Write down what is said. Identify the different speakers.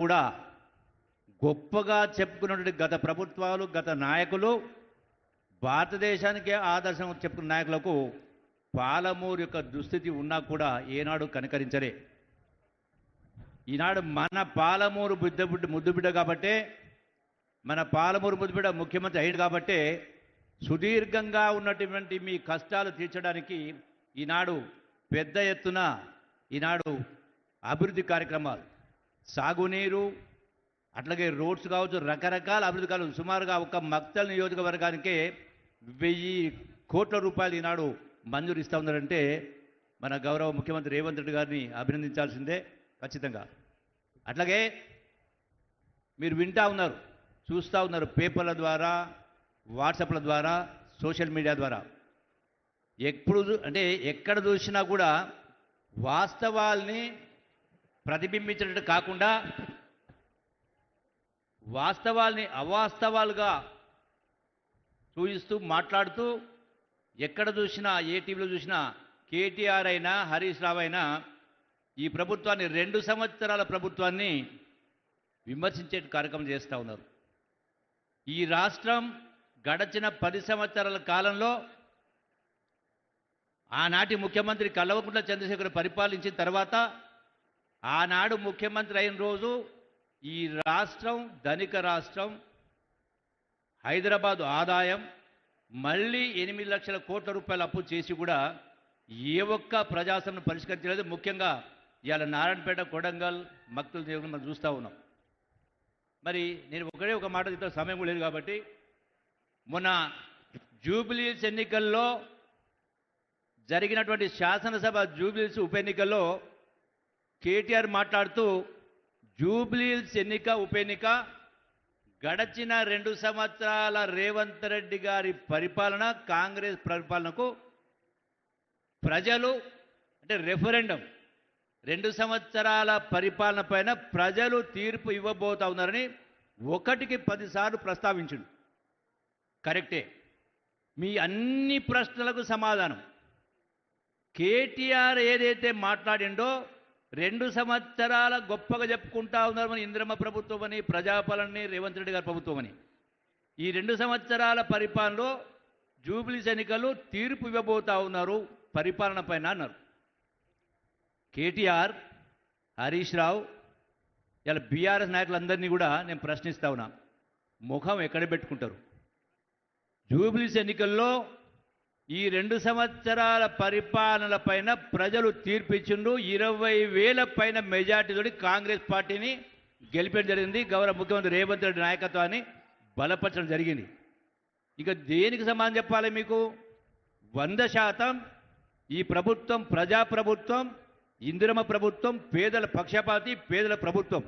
Speaker 1: కూడా గొప్పగా చెప్పుకున్నటువంటి గత ప్రభుత్వాలు గత నాయకులు భారతదేశానికే ఆదర్శం చెప్పుకున్న నాయకులకు పాలమూరు యొక్క దుస్థితి ఉన్నా కూడా ఏనాడు కనికరించరే ఈనాడు మన పాలమూరు బుద్ధ బిడ్డ ముద్దుబిడ్డ కాబట్టే మన పాలమూరు ముద్దుబిడ్డ ముఖ్యమంత్రి అయ్యాడు కాబట్టే సుదీర్ఘంగా ఉన్నటువంటి మీ కష్టాలు తీర్చడానికి ఈనాడు పెద్ద ఎత్తున ఈనాడు అభివృద్ధి కార్యక్రమాలు సాగునీరు అట్లాగే రోడ్స్ కావచ్చు రకరకాల అభివృద్ధి కావచ్చు సుమారుగా ఒక మక్తల్ నియోజకవర్గానికే వెయ్యి కోట్ల రూపాయలు ఈనాడు మంజూరు ఇస్తా ఉన్నారంటే మన గౌరవ ముఖ్యమంత్రి రేవంత్ రెడ్డి గారిని అభినందించాల్సిందే ఖచ్చితంగా. అట్లాగే మీరు వింటా ఉన్నారు చూస్తూ ఉన్నారు పేపర్ల ద్వారా వాట్సాప్ల ద్వారా సోషల్ మీడియా ద్వారా. ఎప్పుడు అంటే ఎక్కడ చూసినా కూడా వాస్తవాల్ని ప్రతిబింబించినట్టు కాకుండా వాస్తవాల్ని అవాస్తవాలుగా చూపిస్తూ మాట్లాడుతూ ఎక్కడ చూసినా ఏ టీవీలో చూసినా కేటీఆర్ అయినా హరీష్ రావు అయినా ఈ ప్రభుత్వాన్ని రెండు సంవత్సరాల ప్రభుత్వాన్ని విమర్శించే కార్యక్రమం చేస్తూ ఉన్నారు. ఈ రాష్ట్రం గడచిన పది సంవత్సరాల కాలంలో ఆనాటి ముఖ్యమంత్రి కల్వకుంట్ల చంద్రశేఖర్ పరిపాలించిన తర్వాత ఆనాడు ముఖ్యమంత్రి అయిన రోజు ఈ రాష్ట్రం ధనిక రాష్ట్రం హైదరాబాదు ఆదాయం మళ్ళీ ఎనిమిది లక్షల కోట్ల రూపాయల అప్పు చేసి కూడా ఏ ఒక్క ప్రజాసనం పరిష్కరించలేదు. ముఖ్యంగా ఇవాళ నారాయణపేట కొడంగల్ మక్తులు దేవుని మనం చూస్తూ ఉన్నాం. మరి నేను ఒకటే ఒక మాట చెప్తా సమయం కూడా లేదు కాబట్టి. మొన్న జూబిలీస్ ఎన్నికల్లో జరిగినటువంటి శాసనసభ జూబిలీస్ ఉప ఎన్నికల్లో కేటీఆర్ మాట్లాడుతూ జూబ్లీల్స్ ఎన్నిక ఉప ఎన్నిక గడచిన రెండు సంవత్సరాల రేవంత్ రెడ్డి గారి పరిపాలన కాంగ్రెస్ పరిపాలనకు ప్రజలు అంటే రెఫరెండం రెండు సంవత్సరాల పరిపాలన పైన ప్రజలు తీర్పు ఇవ్వబోతా ఉన్నారని ఒకటికి పదిసార్లు ప్రస్తావించుడు. కరెక్టే. మీ అన్ని ప్రశ్నలకు సమాధానం. కేటీఆర్ ఏదైతే మాట్లాడిండో రెండు సంవత్సరాల గొప్పగా చెప్పుకుంటా ఉన్నారు మన ఇంద్రమ్మ ప్రభుత్వం అని ప్రజాపాలని రేవంత్ రెడ్డి గారి ప్రభుత్వం అని ఈ రెండు సంవత్సరాల పరిపాలనలో జూబ్లీ ఎన్నికలు తీర్పు ఇవ్వబోతా ఉన్నారు పరిపాలన పైన అన్నారు. కేటీఆర్ హరీష్ రావు ఇలా బీఆర్ఎస్ నాయకులందరినీ కూడా నేను ప్రశ్నిస్తా ఉన్నా. ముఖం ఎక్కడ పెట్టుకుంటారు? జూబిలీస్ ఎన్నికల్లో ఈ రెండు సంవత్సరాల పరిపాలనల పైన ప్రజలు తీర్పిచ్చిండ్రు. ఇరవై వేల పైన మెజార్టీతోటి కాంగ్రెస్ పార్టీని గెలిపడం జరిగింది. గౌరవ ముఖ్యమంత్రి రేవంత్ రెడ్డి నాయకత్వాన్ని బలపరచడం జరిగింది. ఇక దేనికి సమానం చెప్పాలి మీకు? వంద శాతం ఈ ప్రభుత్వం ప్రజాప్రభుత్వం ఇందిరమ ప్రభుత్వం పేదల పక్షపాతి పేదల ప్రభుత్వం.